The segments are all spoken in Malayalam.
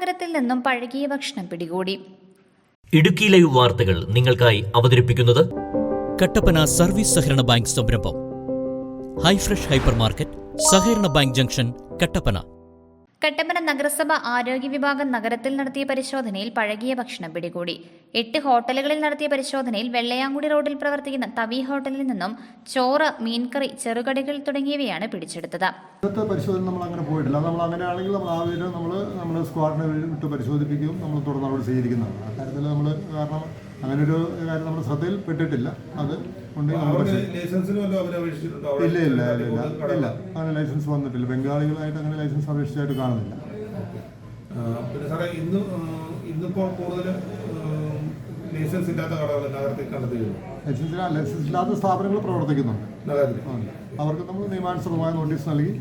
നഗരത്തിൽ നിന്നും പഴകിയ ഭക്ഷണം പിടികൂടി. ഇടുക്കി ലൈവ് വാർത്തകൾ നിങ്ങൾക്കായി അവതരിപ്പിക്കുന്നത് കട്ടപ്പന സർവീസ് സഹകരണ ബാങ്ക് സംരംഭം. ഹൈഫ്രഷ് ഹൈപ്പർ മാർക്കറ്റ് സഹകരണ ബാങ്ക് ജംഗ്ഷൻ കട്ടപ്പന. കട്ടപ്പന നഗരസഭ ആരോഗ്യ വിഭാഗം നഗരത്തിൽ നടത്തിയ പരിശോധനയിൽ പഴകിയ ഭക്ഷണം പിടികൂടി. എട്ട് ഹോട്ടലുകളിൽ നടത്തിയ പരിശോധനയിൽ വെള്ളയാങ്കുടി റോഡിൽ പ്രവർത്തിക്കുന്ന തവി ഹോട്ടലിൽ നിന്നും ചോറ് മീൻകറി ചെറുകടികൾ തുടങ്ങിയവയാണ് പിടിച്ചെടുത്തത്. ഇന്നത്തെ പരിശോധന നമ്മൾ അങ്ങനെ പോയിട്ടില്ല നമ്മൾ അങ്ങനെയാണെങ്കിൽ നമ്മൾ ആ വിവരം നമ്മൾ നമ്മുടെ സ്ക്വാഡിനെ വിട്ട് പരിശോധിപ്പിക്കും. നമ്മൾ തുടർ നടപടി സ്വീകരിക്കുന്നതാണ്. ആ കാര്യത്തിൽ നമ്മൾ കാരണം അങ്ങനെ ഒരു കാര്യം നമ്മുടെ ശ്രദ്ധയിൽ പെട്ടിട്ടില്ല. അത്? അവിടെ ഇല്ല ഇല്ല ഇല്ല. ഇല്ല. അങ്ങനെ ലൈസൻസ് വന്നിട്ടില്ല. ബംഗാളികളായിട്ട് അങ്ങനെ ലൈസൻസ് അപേക്ഷിച്ചായിട്ട് കാണുന്നില്ല. പിന്നെ സാറേ ഇന്ന് ആ, ഇന്നിപ്പോൾ കൂടുതൽ ലൈസൻസ് ഇല്ലാത്ത കടകൾ നഗരത്തിൽ കണ്ടെത്തുകയുള്ളൂ ലൈസൻസ് ലൈസൻസ് ഇല്ലാത്ത സ്ഥാപനങ്ങൾ പ്രവർത്തിക്കുന്നുണ്ട്. അവർക്ക് നമ്മൾ നിയമാനുസൃതമായ നോട്ടീസ് നൽകി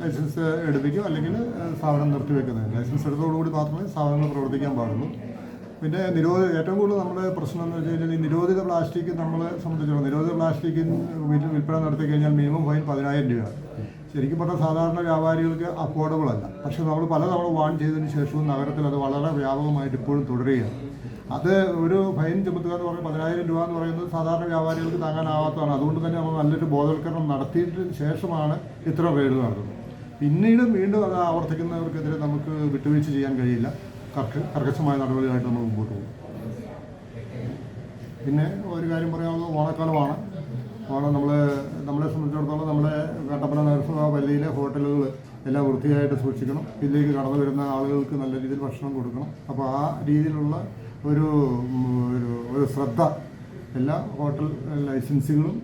ലൈസൻസ് എടുപ്പിക്കും അല്ലെങ്കിൽ സ്ഥാപനം നിർത്തിവെക്കുന്നത്. ലൈസൻസ് എടുത്തതോടുകൂടി മാത്രമേ സ്ഥാപനങ്ങൾ പ്രവർത്തിക്കാൻ പാടുള്ളൂ. പിന്നെ നിരോധി ഏറ്റവും കൂടുതൽ നമ്മുടെ പ്രശ്നം എന്ന് വെച്ച് കഴിഞ്ഞാൽ ഈ നിരോധിത പ്ലാസ്റ്റിക് നമ്മൾ സംബന്ധിച്ചിടത്തോളം നിരോധിത പ്ലാസ്റ്റിക് വിൽ- വിൽപ്പന നടത്തി കഴിഞ്ഞാൽ മിനിമം ഫൈൻ പതിനായിരം രൂപയാണ് ശരിക്കും പറഞ്ഞാൽ സാധാരണ വ്യാപാരികൾക്ക് അഫോർഡബിൾ അല്ല. പക്ഷെ നമ്മൾ പലതവണ വാൺ ചെയ്തതിന് ശേഷവും നഗരത്തിൽ അത് വളരെ വ്യാപകമായിട്ട് ഇപ്പോഴും തുടരുകയാണ്. അത് ഒരു ഫൈൻ ചുമത്തുക എന്ന് പറഞ്ഞാൽ പതിനായിരം രൂപ എന്ന് പറയുന്നത് സാധാരണ വ്യാപാരികൾക്ക് താങ്ങാനാവാത്തതാണ്. അതുകൊണ്ട് തന്നെ നമ്മൾ നല്ലൊരു ബോധവൽക്കരണം നടത്തിയിട്ട് ശേഷമാണ് ഇത്ര റെയ്ഡ് നടത്തുന്നത്. പിന്നീട് വീണ്ടും അത് ആവർത്തിക്കുന്നവർക്കെതിരെ നമുക്ക് വിട്ടുവീഴ്ച ചെയ്യാൻ കഴിയില്ല. കർക്കശമായ നടപടികളായിട്ട് നമ്മൾ മുമ്പോട്ട് പോകും. പിന്നെ ഒരു കാര്യം പറയാനുള്ളത് ഓണക്കാലമാണ്. ഓണം നമ്മൾ നമ്മളെ സംബന്ധിച്ചിടത്തോളം നമ്മുടെ കട്ടപ്പന നഗരസഭാ പള്ളിയിലെ ഹോട്ടലുകൾ എല്ലാം വൃത്തിയായിട്ട് സൂക്ഷിക്കണം. ഇതിലേക്ക് കടന്നു വരുന്ന ആളുകൾക്ക് നല്ല രീതിയിൽ ഭക്ഷണം കൊടുക്കണം. അപ്പോൾ ആ രീതിയിലുള്ള ഒരു ഒരു ശ്രദ്ധ എല്ലാ ഹോട്ടൽ ലൈസൻസുകളും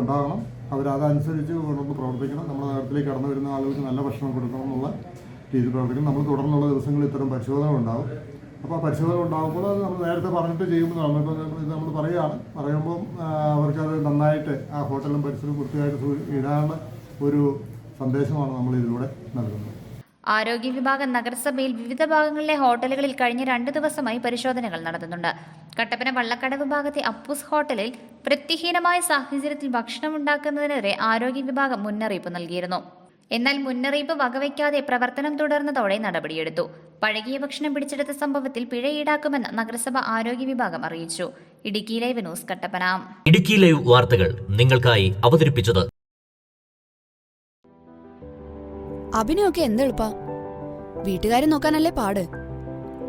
ഉണ്ടാകണം. അവരതനുസരിച്ച് ഉണർന്ന് പ്രവർത്തിക്കണം. നമ്മുടെ നഗരത്തിലേക്ക് കടന്നു വരുന്ന ആളുകൾക്ക് നല്ല ഭക്ഷണം കൊടുക്കണം എന്നുള്ള രീതിയിൽ പ്രവർത്തിക്കും. നമ്മൾ തുടർന്നുള്ള ദിവസങ്ങളിൽ ഇത്തരം പരിശോധന ഉണ്ടാവും. അപ്പോൾ ആ പരിശോധന ഉണ്ടാകുമ്പോൾ അത് നമ്മൾ നേരത്തെ പറഞ്ഞിട്ട് ചെയ്യുമ്പോൾ നമ്മളിപ്പോൾ ഇത് നമ്മൾ പറയുകയാണ്. പറയുമ്പോൾ അവർക്കത് നന്നായിട്ട് ആ ഹോട്ടലും പരിസരവും വൃത്തിയായിട്ട് ഇടാനുള്ള ഒരു സന്ദേശമാണ് നമ്മൾ ഇതിലൂടെ നൽകുന്നത്. ആരോഗ്യ വിഭാഗം നഗരസഭയിൽ വിവിധ ഭാഗങ്ങളിലെ ഹോട്ടലുകളിൽ കഴിഞ്ഞ രണ്ട് ദിവസമായി പരിശോധനകൾ നടത്തുന്നുണ്ട്. കട്ടപ്പന വള്ളക്കട വിഭാഗത്തെ അപ്പൂസ് ഹോട്ടലിൽ വൃത്തിഹീനമായ സാഹചര്യത്തിൽ ഭക്ഷണം ഉണ്ടാക്കുന്നതിനെതിരെ ആരോഗ്യ വിഭാഗം മുന്നറിയിപ്പ് നൽകിയിരുന്നു. എന്നാൽ മുന്നറിയിപ്പ് വകവയ്ക്കാതെ പ്രവർത്തനം തുടർന്നതോടെ നടപടിയെടുത്തു. പഴകിയ ഭക്ഷണം പിടിച്ചെടുത്ത സംഭവത്തിൽ പിഴ ഈടാക്കുമെന്ന് നഗരസഭ ആരോഗ്യ വിഭാഗം അറിയിച്ചു. Idukki live news Kattappana. Idukki live വാർത്തകൾ നിങ്ങൾക്കായി അവതരിപ്പിച്ചത് അഭിനയൊക്കെ എന്തെളുപ്പാ? വീട്ടുകാരെ നോക്കാനല്ലേ പാട്?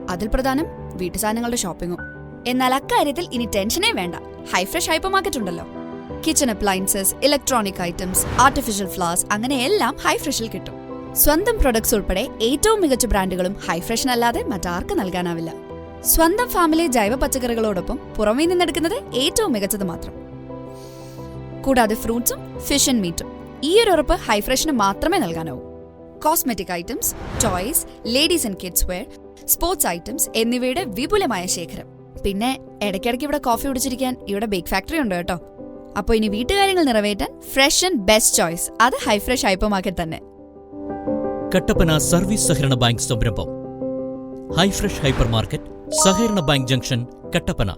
അതിൽ പ്രധാനം വീട്ടു സാധനങ്ങളുടെ ഷോപ്പിങ്ങും. എന്നാൽ അക്കാര്യത്തിൽ ഇനി ടെൻഷനേ വേണ്ട. ഹൈഫ്രഷ് ഹൈപ്പർ മാർക്കറ്റ് ഉണ്ടല്ലോ. Kitchen appliances electronic items artificial flowers അങ്ങനെ എല്ലാം ഹൈഫ്രഷിൽ കിട്ടും. സ്വന്തം പ്രൊഡക്ട്സ് ഉൾപ്പെടെ ഏറ്റവും മികച്ച ബ്രാൻഡുകളും ഹൈ ഹൈഫ്രഷിനല്ലാതെ മറ്റാർക്ക് നൽകാനാവില്ല. സ്വന്തം ഫാമിലി ജൈവ പച്ചക്കറികളോടൊപ്പം പുറമേ നിന്നെടുക്കുന്നത് ഏറ്റവും മികച്ചത് മാത്രം. കൂടാതെ ഫ്രൂട്ട്സും ഫിഷ് ആൻഡ് മീറ്റും ഈ ഒരു ഉറപ്പ് ഹൈഫ്രഷിന് മാത്രമേ നൽകാനാവൂ. Cosmetic items toys ladies and kids wear sports items എന്നിവയുടെ വിപുലമായ ശേഖരം. പിന്നെ ഇടയ്ക്കിടയ്ക്ക് ഇവിടെ കോഫി കുടിച്ചിരിക്കാൻ ഇവിടെ ബേക്ക് ഫാക്ടറി ഉണ്ട് കേട്ടോ. അപ്പോൾ ഇനി വീട്ടുകാര്യങ്ങൾ നിറവേറ്റാൻ ഫ്രഷ് ആൻഡ് ബെസ്റ്റ് ചോയ്സ് അത് ഹൈഫ്രഷ് ഹൈപ്പർ മാർക്കറ്റ് തന്നെ. കട്ടപ്പന സർവീസ് സഹകരണ ബാങ്ക് സംരംഭം. ഹൈഫ്രഷ് ഹൈപ്പർ മാർക്കറ്റ് സഹകരണ ബാങ്ക് ജംഗ്ഷൻ കട്ടപ്പന.